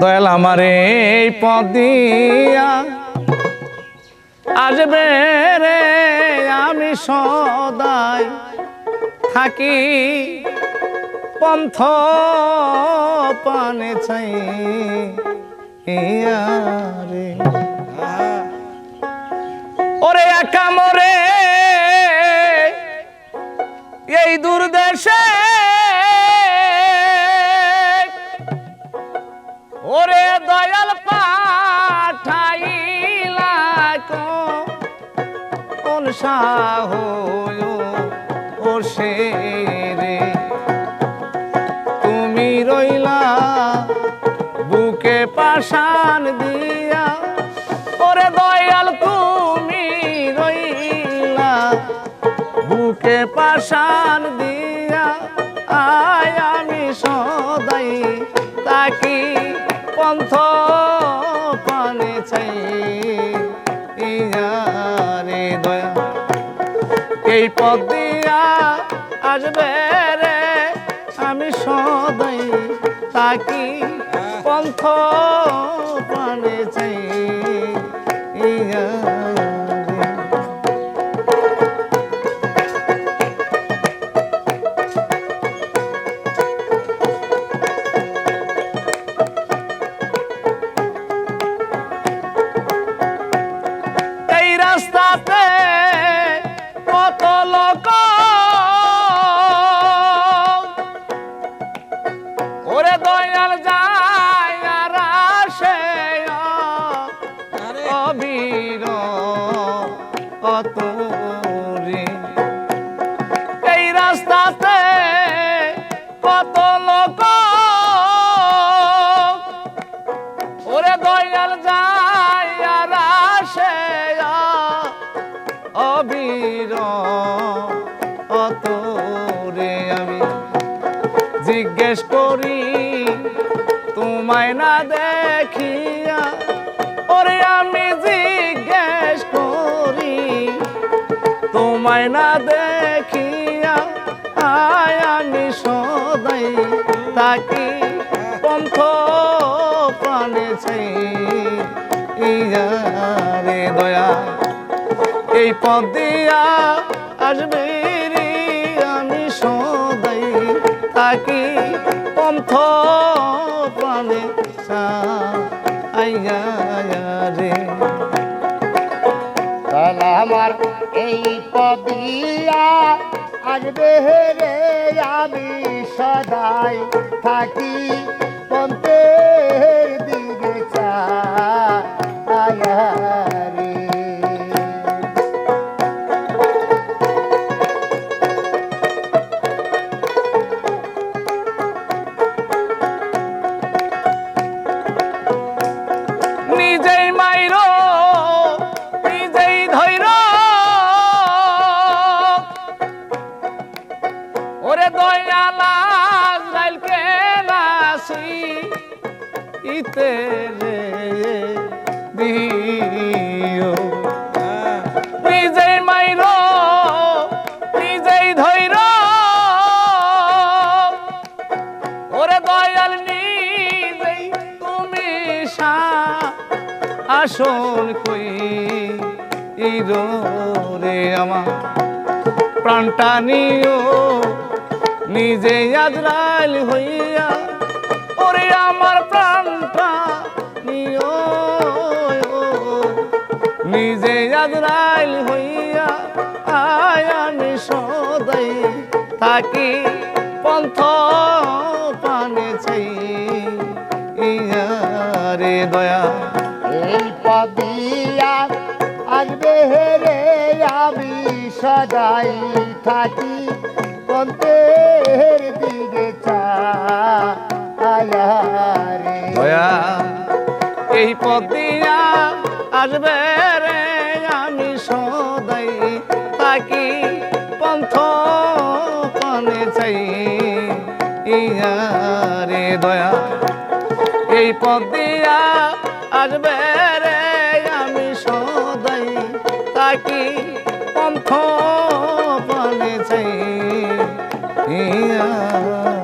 দয়াল আমার এই পদিয়া আসবে রে আমি সদাই থাকি পন্থ পানে চাই। রে সাহ ও সে রে। তুমি রইলা বুকে পাশান দিয়া, ওরে দয়াল তুমি রইলা বুকে পাশান দিয়া। আয় আমি সদাই তাকি পন্থ পানে চাই দয়া এই পথ দিয়া আসবে রে। আমি সদাই তাকি পন্থ পানে চাই। রে এই রাস্তাতে কত লোক। ওরে দয়াল যায় আর আসে অবীর অত রে আমি জিজ্ঞেস করি, তোমায় না দেখিয়া, ওরে আমি জিজ্ঞেস তোমায় না দেখিয়া, আয় আমি সদাই তাকি পন্থ প্রাণে চাই ইয়ারে দয়া, এই পথ দিয়া আসবে রে, আমি সদাই তাকি পন্থ প্রাণে চাই এই পবিয়া আসবে রে আমি সদাই থাকি। লাইলকে নাসি ইতে রে দিও। নিজেই মাইর, নিজেই ধৈর। ওরে দয়াল, নিজেই তুমি আসল কই রে আমার প্রাণটা নিও। নিজে আজরাইল হইয়া, ওরে আমার প্রাণটা নিও। নিজে আজরাইল হইয়া, আয় আমি সদাই থাকি পন্থ পানে ইয়ারে দয়া, এই পদিয়া আসবে রে আমি সদাই থাকি। পন্থের দিকে দয়া, এই পথ দিয়া আসবে রে, আমি সদাই তাকি পন্থ পানে চাই। ইয়ারে দয়া, এই পথ দিয়া আসবে রে, আমি সদাই তাকি পন্থ পানে চাই। ইয়া